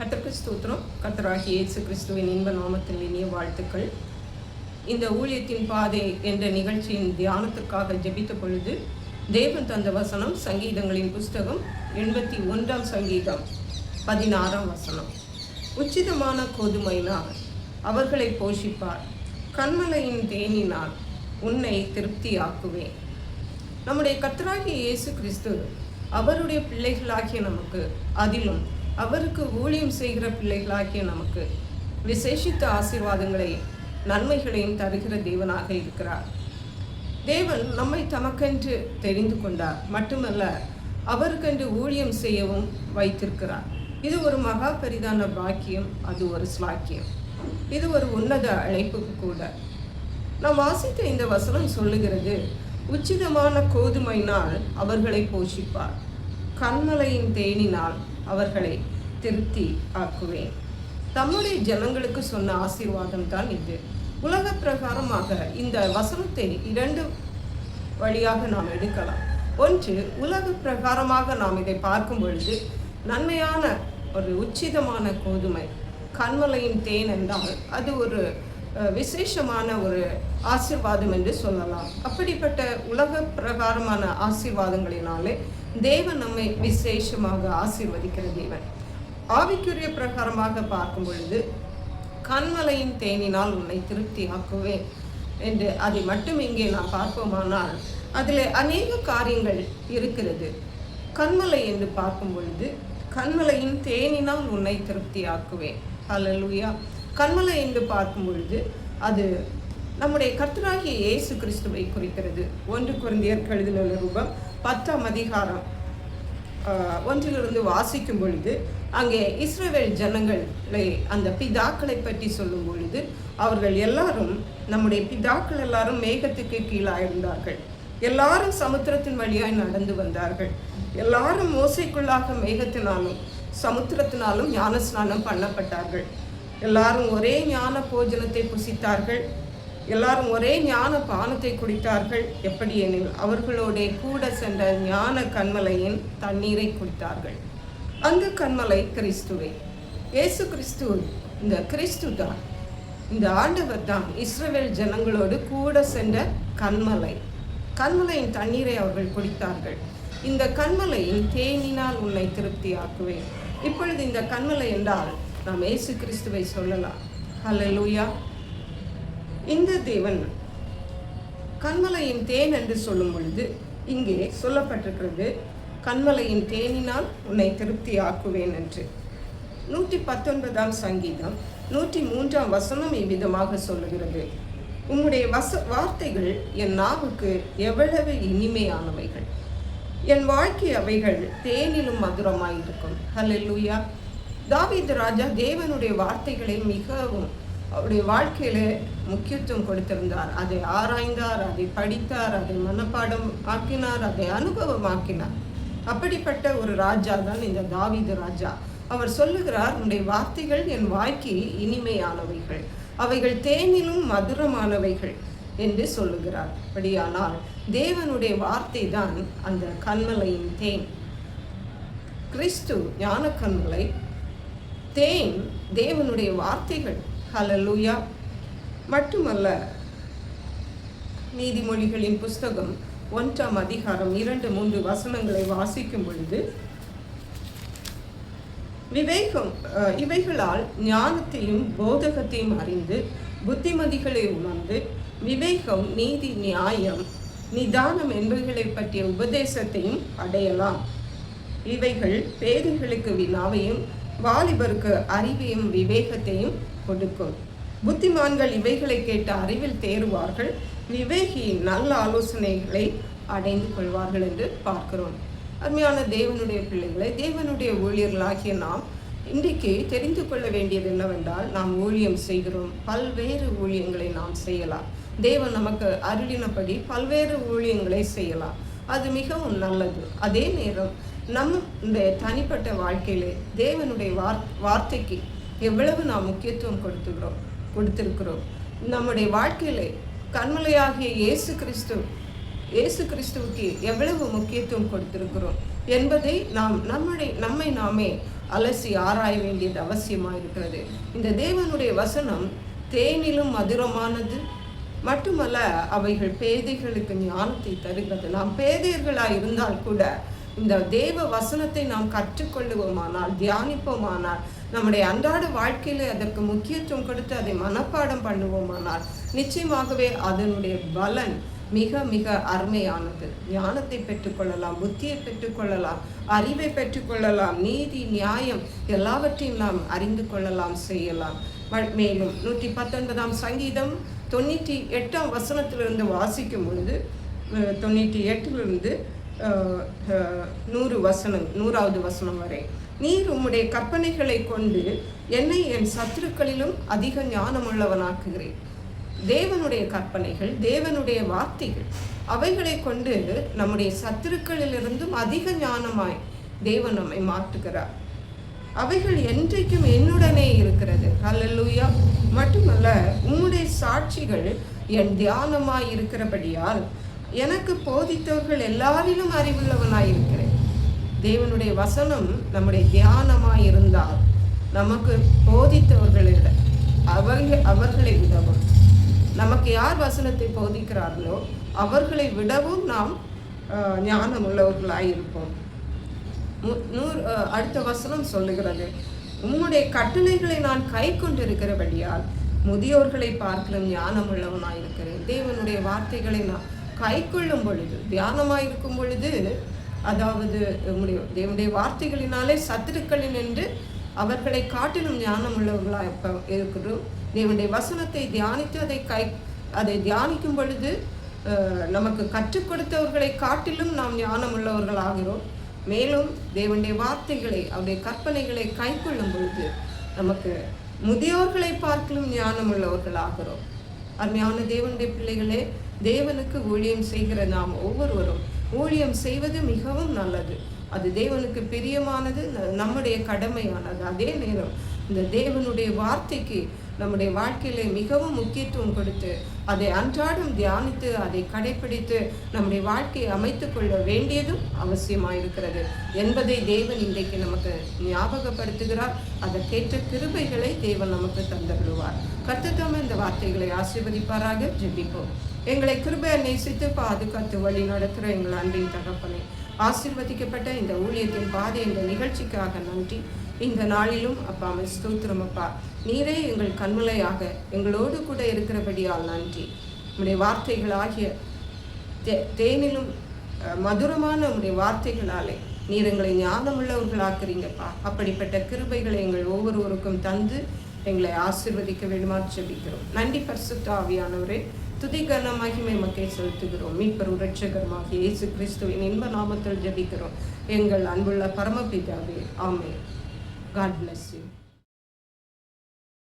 கத்தருக்கு ஸ்தோத்திரம். கத்தராகி இயேசு கிறிஸ்துவின் இன்ப நாமத்தின் இனிய வாழ்த்துக்கள். இந்த ஊழியத்தின் பாதை என்ற நிகழ்ச்சியின் தியானத்திற்காக ஜெபித்த பொழுது தேவன் தந்த வசனம் சங்கீதங்களின் புஸ்தகம் எண்பத்தி ஒன்றாம் சங்கீதம் பதினாறாம் வசனம். உச்சிதமான கோதுமையினால் அவர்களை போஷிப்பார். கண்மலையின் தேனினால் உன்னை திருப்தியாக்குவேன். நம்முடைய கத்தராகிய இயேசு கிறிஸ்து அவருடைய பிள்ளைகளாகிய நமக்கு அதிலும் அவருக்கு ஊழியம் செய்கிற பிள்ளைகளாகிய நமக்கு விசேஷித்த ஆசீர்வாதங்களை நன்மைகளையும் தருகிற தேவனாக இருக்கிறார். தேவன் நம்மை தமக்கென்று தெரிந்து கொண்டார். மட்டுமல்ல அவருக்கென்று ஊழியம் செய்யவும் வைத்திருக்கிறார். இது ஒரு மகா பெரிதான பாக்கியம் அது ஒரு ஸ்லாக்கியம். இது ஒரு உன்னத அழைப்புக்கு கூட. நாம் வாசித்த இந்த வசனம் சொல்லுகிறது உச்சிதமான கோதுமையினால் அவர்களை போஷிப்பார். கண்மலையின் தேனினால் அவர்களை திருப்தி ஆக்குவேன். தம்முடைய ஜனங்களுக்கு சொன்ன ஆசீர்வாதம் தான் இது. உலக பிரகாரமாக இந்த வசனத்தை இரண்டு வழியாக நாம் எடுக்கலாம். ஒன்று உலக பிரகாரமாக நாம் இதை பார்க்கும் பொழுது நன்மையான ஒரு உச்சிதமான கோதுமை கண்மலையின் தேன் என்றால் அது ஒரு விசேஷமான ஒரு ஆசீர்வாதம் என்று சொல்லலாம். அப்படிப்பட்ட உலக பிரகாரமான ஆசீர்வாதங்களினாலே தேவன் நம்மை விசேஷமாக ஆசீர்வதிக்கிற தேவன். ஆவிக்குரிய பிரகாரமாக பார்க்கும் பொழுது கண்மலையின் தேனினால் உன்னை திருப்தி ஆக்குவேன் என்று அதை மட்டும் இங்கே நாம் பார்ப்போமானால் அதில் அநேக காரியங்கள் இருக்கிறது. கண்மலை என்று பார்க்கும் பொழுது கண்மலையின் தேனினால் உன்னை திருப்தி ஆக்குவேன் ஹalleluya கண்மலை என்று பார்க்கும் பொழுது அது நம்முடைய கர்த்தராகிய இயேசு கிறிஸ்துவை குறிக்கிறது. ஒன்று குருந்தியர் கழுதின ரூபம் பத்தாம் அதிகாரம் ஒன்றிலிருந்து வாசிக்கும் பொழுது அங்கே இஸ்ரேவேல் ஜனங்களை அந்த பிதாக்களை பற்றி சொல்லும் பொழுது அவர்கள் எல்லாரும் நம்முடைய பிதாக்கள் எல்லாரும் மேகத்துக்கு கீழாக இருந்தார்கள் எல்லாரும் சமுத்திரத்தின் வழியாய் நடந்து வந்தார்கள். எல்லாரும் மோசைக்குள்ளாக மேகத்தினாலும் சமுத்திரத்தினாலும் ஞானஸ்நானம் பண்ணப்பட்டார்கள். எல்லாரும் ஒரே ஞான போஜனத்தை புசித்தார்கள். எல்லாரும் ஒரே ஞான பானத்தை குடித்தார்கள். எப்படி எனில் அவர்களோட கூட சென்ற ஞான கண்மலையின் தண்ணீரை குடித்தார்கள். அந்த கண்மலை கிறிஸ்துவை. இயேசு கிறிஸ்து இந்த கிறிஸ்து தான். இந்த ஆண்டவர் தான் இஸ்ரவேல் ஜனங்களோடு கூட சென்ற கண்மலை கண்மலையின் தண்ணீரை அவர்கள் குடித்தார்கள். இந்த கண்மலையின் தேனினால் உன்னை திருப்தி ஆக்குவேன் இப்பொழுது இந்த கண்மலை என்றால் நாம் இயேசு கிறிஸ்துவை சொல்லலாம். ஹலோ லூயா இந்த தேவன் கண்மலையின் தேன் என்று சொல்லும் பொழுது இங்கே சொல்லப்பட்டிருக்கிறது கண்மலையின் தேனினால் உன்னை திருப்தி ஆக்குவேன் என்று. நூற்றி பத்தொன்பதாம் சங்கீதம் நூற்றி மூன்றாம் வசனம் இவ்விதமாக சொல்லுகிறது. உம்முடைய வச வார்த்தைகள் என் நாவுக்கு எவ்வளவு இனிமையானவைகள். என் வாழ்க்கை அவைகள் தேனிலும் மதுரமாயிருக்கும். ஹலெல்லூயா தாவித் ராஜா தேவனுடைய வார்த்தைகளை மிகவும் அவருடைய வாழ்க்கையில முக்கியத்துவம் கொடுத்திருந்தார். அதை ஆராய்ந்தார் அதை படித்தார் அதை மனப்பாடம் ஆக்கினார் அதை அனுபவமாக்கினார் அப்படிப்பட்ட ஒரு ராஜா தான் இந்த தாவீது ராஜா. அவர் சொல்லுகிறார் உன்னுடைய வார்த்தைகள் என் வாய்க்கு இனிமையானவைகள். அவைகள் தேனிலும் மதுரமானவைகள் என்று சொல்லுகிறார். அப்படியானால் தேவனுடைய வார்த்தை தான் அந்த கண்மலையின் தேன். கிறிஸ்து ஞான கண்மலை தேன் தேவனுடைய வார்த்தைகள். ஹலலூயா மட்டுமல்ல நீதிமொழிகளின் புஸ்தகம் ஒன்றாம் அதிகாரம் இரண்டு மூன்று வசனங்களை வாசிக்கும் பொழுது விவேகம் இவைகளால் ஞானத்தையும் போதகத்தையும் அறிந்து புத்திமதிகளை உணர்ந்து விவேகம் நீதி நியாயம் நிதானம் என்பவைகளை பற்றிய உபதேசத்தையும் அடையலாம். இவைகள் பேதைகளுக்கு வினாவையும் வாலிபருக்கு அறிவையும் விவேகத்தையும் கொடுக்கும். புத்திமான்கள் இவைகளை கேட்டு அறிவில் தேறுவார்கள். விவேகி நல்ல ஆலோசனைகளை அடைந்து கொள்வார்கள் என்று பார்க்கிறோம். அருமையான தேவனுடைய பிள்ளைகளை தேவனுடைய ஊழியர்களாகிய நாம் இன்றைக்கு தெரிந்து கொள்ள வேண்டியது என்னவென்றால் நாம் ஊழியம் செய்கிறோம். பல்வேறு ஊழியங்களை நாம் செய்யலாம். தேவன் நமக்கு அருளினபடி பல்வேறு ஊழியங்களை செய்யலாம். அது மிகவும் நல்லது. அதே நேரம் நம் இந்த தனிப்பட்ட வாழ்க்கையிலே தேவனுடைய வார் வார்த்தைக்கு எவ்வளவு நாம் முக்கியத்துவம் கொடுத்துக்கிறோம் கொடுத்திருக்கிறோம். நம்முடைய வாழ்க்கையிலே கண்மலையாகிய இயேசு கிறிஸ்து இயேசு கிறிஸ்துவுக்கு எவ்வளவு முக்கியத்துவம் கொடுத்திருக்கிறோம் என்பதை நாம் நம்முடைய நம்மை நாமே அலசி ஆராய வேண்டியது அவசியமாக இருக்கிறது இந்த தேவனுடைய வசனம் தேனிலும் மதுரமானது மட்டுமல்ல அவைகள் பேதைகளுக்கு ஞானத்தை தருகிறது. நாம் பேதையர்களாக இருந்தால் கூட இந்த தேவ வசனத்தை நாம் கற்றுக்கொள்ளுவோமானால் தியானிப்போமானால் நம்முடைய அன்றாட வாழ்க்கையில அதற்கு முக்கியத்துவம் கொடுத்து அதை மனப்பாடம் பண்ணுவோமானால் நிச்சயமாகவே அதனுடைய பலன் மிக மிக அருமையானது. ஞானத்தை பெற்றுக்கொள்ளலாம் புத்தியை பெற்றுக்கொள்ளலாம் அறிவை பெற்றுக்கொள்ளலாம் நீதி நியாயம் எல்லாவற்றையும் நாம் அறிந்து கொள்ளலாம் செய்யலாம். மேலும் நூற்றி பத்தொன்பதாம் சங்கீதம் தொண்ணூற்றி எட்டாம் வசனத்திலிருந்து வாசிக்கும் பொழுது தொண்ணூற்றி எட்டிலிருந்து நூறு வசனம் நூறாவது வசனம் வரை. நீர் உம்முடைய கற்பனைகளை கொண்டு என்னை என் சத்துருக்களிலும் அதிக ஞானமுள்ளவனாக்குகிறேன் தேவனுடைய கற்பனைகள் தேவனுடைய வார்த்தைகள் அவைகளை கொண்டு நம்முடைய சத்துருக்களிலிருந்தும் அதிக ஞானமாய் தேவன் நம்மை மாற்றுகிறார். அவைகள் என்றைக்கும் என்னுடனே இருக்கிறது. அல்லூயா மட்டுமல்ல உம்முடைய சாட்சிகள் என் தியானமாய் இருக்கிறபடியால் எனக்கு போதித்தவர்கள் எல்லாரிலும் அறிவுள்ளவனாயிருக்கிறேன். தேவனுடைய வசனம் நம்முடைய தியானமாய் இருந்தால் நமக்கு போதித்தவர்களிடம் அவர்கள் அவர்களை விடவும். நமக்கு யார் வசனத்தை போதிக்கிறார்களோ அவர்களை விடவும் நாம் ஞானம் உள்ளவர்களாக இருப்போம் நூறு அடுத்த வசனம் சொல்லுகிறது. உம்முடைய கட்டளைகளை நான் கை கொண்டிருக்கிறபடியால் முதியோர்களை பார்க்கலும் ஞானம் உள்ளவனாயிருக்கிறேன் தேவனுடைய வார்த்தைகளை நான் கை கொள்ளும் பொழுது தியானமாக இருக்கும் பொழுது அதாவது முடியும் தேவனுடைய வார்த்தைகளினாலே சத்துருக்களில் நின்று அவர்களை காட்டிலும் ஞானம் உள்ளவர்களாக இப்போ இருக்கிறோம். தேவனுடைய வசனத்தை தியானித்து அதை கை அதை தியானிக்கும் பொழுது நமக்கு கற்றுக் கொடுத்தவர்களை காட்டிலும் நாம் ஞானம் உள்ளவர்கள் ஆகிறோம் மேலும் தேவனுடைய வார்த்தைகளை அவருடைய கற்பனைகளை கை கொள்ளும் பொழுது நமக்கு முதியோர்களை பார்க்கலும் ஞானம் உள்ளவர்கள் ஆகிறோம் அருமையான தேவனுடைய பிள்ளைகளே தேவனுக்கு ஊழியம் செய்கிற நாம் ஒவ்வொருவரும் ஊழியம் செய்வது மிகவும் நல்லது. அது தேவனுக்கு பிரியமானது நம்முடைய கடமையானது. அதே நேரம் இந்த தேவனுடைய வார்த்தைக்கு நம்முடைய வாழ்க்கையில மிகவும் முக்கியத்துவம் கொடுத்து அதை அன்றாடம் தியானித்து அதை கடைபிடித்து நம்முடைய வாழ்க்கையை அமைத்து கொள்ள வேண்டியதும் அவசியமாயிருக்கிறது. என்பதை தேவன் இன்றைக்கு நமக்கு ஞாபகப்படுத்துகிறார். அதற்கேற்ற கிருபைகளை தேவன் நமக்கு தந்தருவார் கத்துத்தாம இந்த வார்த்தைகளை ஆசீர்வதிப்பாராக. ஜெபிப்போம். எங்களை கிருபையை நேசித்து பாதுகாத்து வழி நடத்துகிற எங்கள் அன்பின் தகப்பனை ஆசிர்வதிக்கப்பட்ட இந்த ஊழியத்தின் பாதை இந்த நிகழ்ச்சிக்காக நன்றி. இந்த நாளிலும் அப்பா ஸ்தோத்திரம் அப்பா. நீரே எங்கள் கண்முலையாக எங்களோடு கூட இருக்கிறபடியால் நன்றி. உடைய வார்த்தைகள் ஆகிய தே தேனிலும் மதுரமான உடைய வார்த்தைகளாலே நீர் எங்களை ஞானமுள்ளவர்களாக்குறீங்கப்பா. அப்படிப்பட்ட கிருபைகளை எங்கள் ஒவ்வொருவருக்கும் தந்து எங்களை ஆசிர்வதிக்க வேண்டுமா செபிக்கிறோம். நன்றி பரிசுத்தாவியானவரே துதிகன மகிமை மக்கை செலுத்துகிறோம். மீட்பர் உரட்சகரமாக இயேசு கிறிஸ்துவின் இன்ப நாமத்தில் ஜபிக்கிறோம். எங்கள் அன்புள்ள பரமபிதாவே ஆமே காட் பிளஸ் யூ